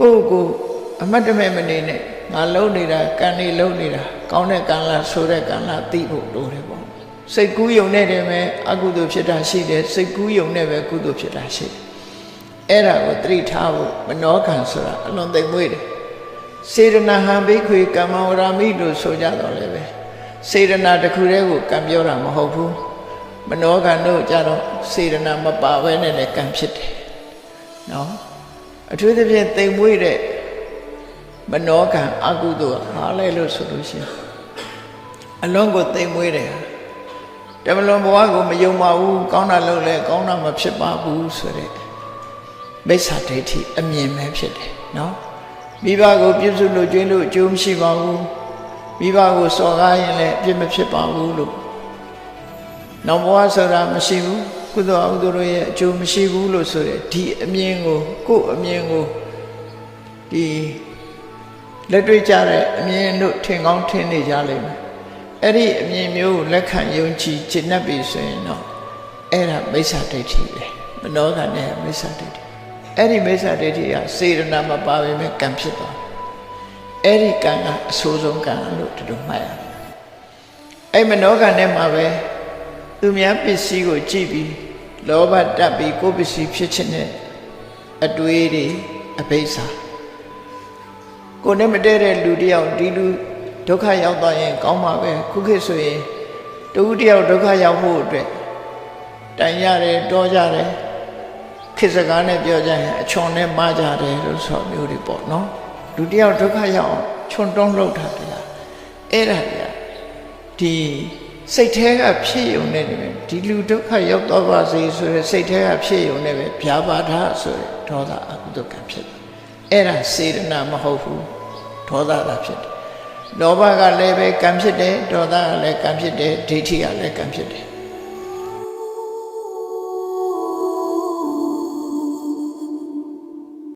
ကိုယ့်ကိုယ်အမတ်တမဲ့မနေနဲ့ငါလုံနေတာကံနေလုံနေတာကောင်းတဲ့ကံလားဆိုတဲ့ကံလားသိဖို့လိုတယ်ပေါ့စိတ်ကူးယုံနဲ့တည်းပဲအကုသိုလ်ဖြစ်တာရှိတယ်စိတ်ကူးယုံနဲ့ပဲကုသိုလ်ဖြစ်တာရှိတယ်အဲ့ဒါကိုသတိထားဖို့မနောကံဆိုတာအလွန်သိမ်မွေ့တယ်စေရနာဟံဘိခွေကမ္မဝရမိလို့ဆိုကြတော့လည်းပဲစေရနာတစ်ခုတည်းကိုကံပြောတာမဟုတ်ဘူးမနောကံတို့ကြတော့စေရနာမပါဘဲနဲ့လည်းကံဖြစ်တယ်နော် အထူးသဖြင့်သိမ်မွေ့တဲ့မနောကံအကုသိုလ်ဟာလဲလို့ဆိုလို့ရှိရင်အလုံးကိုသိမ်မွေ့တယ်တမလွန်ဘဝကိုမယုံပါဘူးကောင်းတာလုပ်လဲကောင်းတာမဖြစ်ပါဘူးဆိုတဲ့မိစ္ဆာဒိဋ္ဌိအမြင်ပဲဖြစ်တယ်နော်မိဘကိုပြုစုလို့ကျွေးလို့အကျိုးမရှိပါဘူးမိဘကိုစော်ကားရင်လည်းအပြစ်မဖြစ်ပါဘူးလို့နောက်ဘဝဆိုတာမရှိဘူး ကုသိုလ်အကုသိုလ်တို့ရဲ့အကျိုးမရှိဘူးလို့ဆိုတဲ့ဒီအမြင်ကိုကိုယ့်အမြင်ကိုဒီလက်တွေ့ကြတဲ့အမြင်တို့ထင်ကောင်းထင်နေကြလိမ့်မယ်အဲ့ဒီအမြင်မျိုးကိုလက်ခံယုံကြည်ကျင့်တတ်ပြီဆိုရင်တော့အဲ့ဒါမိစ္ဆာဒိဋ္ဌိပဲမနောကနဲ့မိစ္ဆာဒိဋ္ဌိအဲ့ဒီမိစ္ဆာဒိဋ္ဌိကစေရနာမပါဘဲကံဖြစ်သွားတယ်အဲ့ဒီကံကအဆိုးဆုံးကံလို့ဒီလိုမှတ်ရတယ်အဲ့မနောကနဲ့မှာပဲ သူများပစ္စည်းကိုကြည့်ပြီးလောဘတက်ပြီးကိုယ်ပစ္စည်းဖြစ်ခြင်းနဲ့အတွေးတွေအဘိဓါကိုယ်နဲ့မတည့်တဲ့လူတယောက်ဒီလူဒုက္ခရောက်သွားရင် ကောင်းမှာပဲခုခေတ်ဆိုရင်တူတယောက်ဒုက္ခရောက်ဖို့အတွက်တိုင်ရတယ်တောကြတယ်ခေတ်စကားနဲ့ပြောကြရင်အချွန်နဲ့မကြတယ်လို့ဆိုမျိုးတွေပေါ့နော်လူတယောက်ဒုက္ခရောက်အောင်ချွန်တုံးလှုပ်တာတရားအဲ့ဒါတရားဒီ စိတ်แท้ကဖြစ်ယုံနေတယ်ပဲဒီလူဒုက္ခရောက်တော့ပါစေဆိုရယ်စိတ်แท้ကဖြစ်ယုံနေပဲဗျာပါဒဆိုရယ်ဒေါသအကုသိုလ်ကံဖြစ်တယ်အဲ့ဒါစေရနာမဟုတ်ဘူးဒေါသသာဖြစ်တယ်လောဘကလည်းပဲကံဖြစ်တယ်ဒေါသကလည်းကံဖြစ်တယ်ဒိဋ္ဌိကလည်းကံဖြစ်တယ်